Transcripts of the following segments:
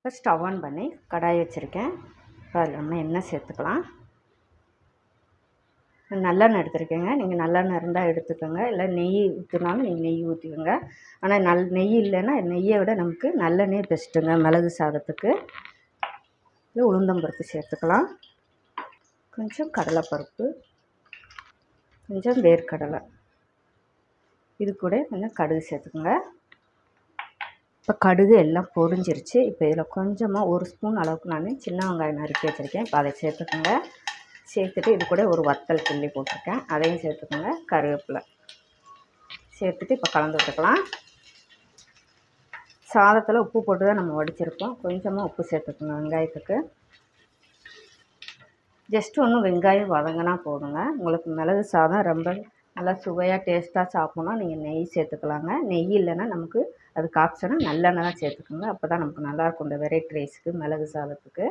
இப்போ stove on பண்ணி கடாய் வச்சுருக்கேன். இப்போ அதில் நம்ம எண்ணெய் சேர்த்துக்கலாம். நல்லெண்ணெய் எடுத்துருக்கேங்க. நீங்கள் நல்லெண்ணெய் இருந்தால் எடுத்துக்கோங்க. இல்லை நெய் ஊற்றினாலும் நீங்கள் நெய் ஊற்றிக்கோங்க ஆனால் நல் நெய் இல்லைன்னா நெய்யை விட நமக்கு நல்லெண்ணெய் பெஸ்ட்டுங்க. மிளகு சாதத்துக்கு. இது உளுந்தம்பருப்பு சேர்த்துக்கலாம். கொஞ்சம் கடலைப்பருப்பு. கொஞ்சம் வேர்க்கடலை. இது கூட கொஞ்சம் கடுகு சேர்த்துக்கோங்க. இப்போ கடுகு எல்லாம் பொரிஞ்சிருச்சு. இப்போ இதில் கொஞ்சமாக ஒரு ஸ்பூன் அளவுக்கு நான் சின்ன வெங்காயம் நறுக்கி வச்சுருக்கேன். இப்போ அதை சேர்த்துக்கோங்க. சேர்த்துட்டு இது கூட ஒரு வத்தல் கிள்ளி போட்டிருக்கேன். அதையும் சேர்த்துக்கோங்க. கருவேப்பிலை சேர்த்துட்டு இப்போ கலந்து விட்டுக்கலாம். சாதத்தில் உப்பு போட்டு தான் நம்ம வடிச்சிருக்கோம். கொஞ்சமாக உப்பு சேர்த்துக்கோங்க வெங்காயத்துக்கு. ஜஸ்ட் ஒன்று வெங்காயம் வதங்கினா போதுங்க. உங்களுக்கு மிளகு சாதம் ரொம்ப நல்லா சுவையாக டேஸ்ட்டாக சாப்பிட்ணும் நீங்கள் நெய் சேர்த்துக்கலாங்க. நெய் இல்லைன்னா நமக்கு அதுக்கு ஆப்ஷனாக நல்லெண்ணெய் தான் சேர்த்துக்கோங்க. அப்போ தான் நமக்கு நல்லாயிருக்கும் இந்த வெரைட்டி ரைஸுக்கு மிளகு சாதத்துக்கு.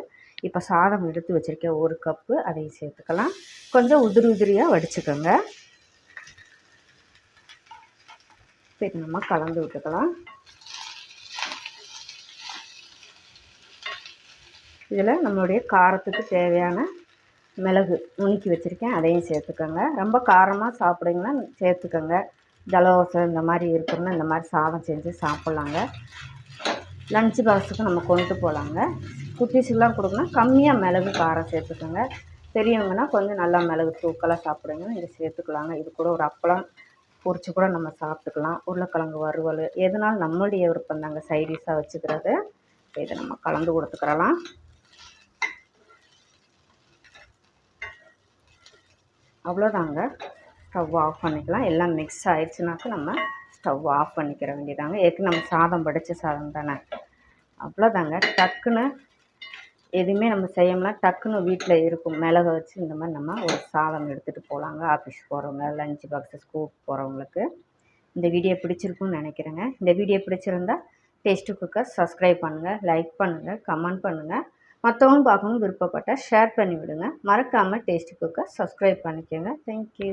இப்போ சாதம் எடுத்து வச்சுருக்கேன் ஒரு கப்பு அதையும் சேர்த்துக்கலாம். கொஞ்சம் உதிரி உதிரியாக வடிச்சுக்கோங்க. இப்போ நம்ம கலந்து விட்டுக்கலாம். இதில் நம்மளுடைய காரத்துக்கு தேவையான மிளகு நுணுக்கி வச்சுருக்கேன் அதையும் சேர்த்துக்கோங்க. ரொம்ப காரமாக சாப்பிடுங்கன்னா சேர்த்துக்கோங்க. ஜலதோஷம் இந்த மாதிரி இருக்குன்னா இந்த மாதிரி சாதம் செஞ்சு சாப்பிட்லாங்க. லன்ச் பாக்ஸுக்கு நம்ம கொண்டு போகலாங்க. குட்டீஸுக்கெலாம் கொடுக்குன்னா கம்மியாக மிளகு காரம் சேர்த்துக்கோங்க. பெரியவங்கன்னா கொஞ்சம் நல்லா மிளகு தூக்கலாக சாப்பிடுங்க இதை சேர்த்துக்கலாங்க. இது கூட ஒரு அப்பளம் பொரிச்சு கூட நம்ம சாப்பிட்டுக்கலாம். உருளைக்கிழங்கு வறுவல் எதனால் நம்மளுடைய விருப்பம் தாங்க சைடிஷாக வச்சுக்கிறது. இதை நம்ம கலந்து கொடுத்துக்கிறலாம். அவ்வளோதாங்க. ஸ்டவ் ஆஃப் பண்ணிக்கலாம். எல்லாம் மிக்ஸ் ஆயிடுச்சுனாக்க நம்ம ஸ்டவ் ஆஃப் பண்ணிக்கிற வேண்டியதாங்க. ஏற்கனவே நம்ம சாதம் படித்த சாதம் தானே. அவ்வளோதாங்க. டக்குன்னு எதுவுமே நம்ம செய்யணும்னா டக்குன்னு வீட்டில் இருக்கும் மிளகை வச்சு இந்த மாதிரி நம்ம ஒரு சாதம் எடுத்துகிட்டு போகலாங்க. ஆஃபீஸ் போகிறவங்க லஞ்ச் பாக்ஸு ஸ்கூல் போகிறவங்களுக்கு இந்த வீடியோ பிடிச்சிருக்குன்னு நினைக்கிறேங்க. இந்த வீடியோ பிடிச்சிருந்தா டேஸ்ட்டு குக்கர் சப்ஸ்கிரைப் பண்ணுங்கள் லைக் பண்ணுங்கள் கமெண்ட் பண்ணுங்கள் மற்றவங்க பார்க்கணும்னு விருப்பப்பட்டால் ஷேர் பண்ணி விடுங்க. மறக்காமல் டேஸ்ட்டு குக்கர் சப்ஸ்கிரைப் பண்ணிக்கோங்க. Thank you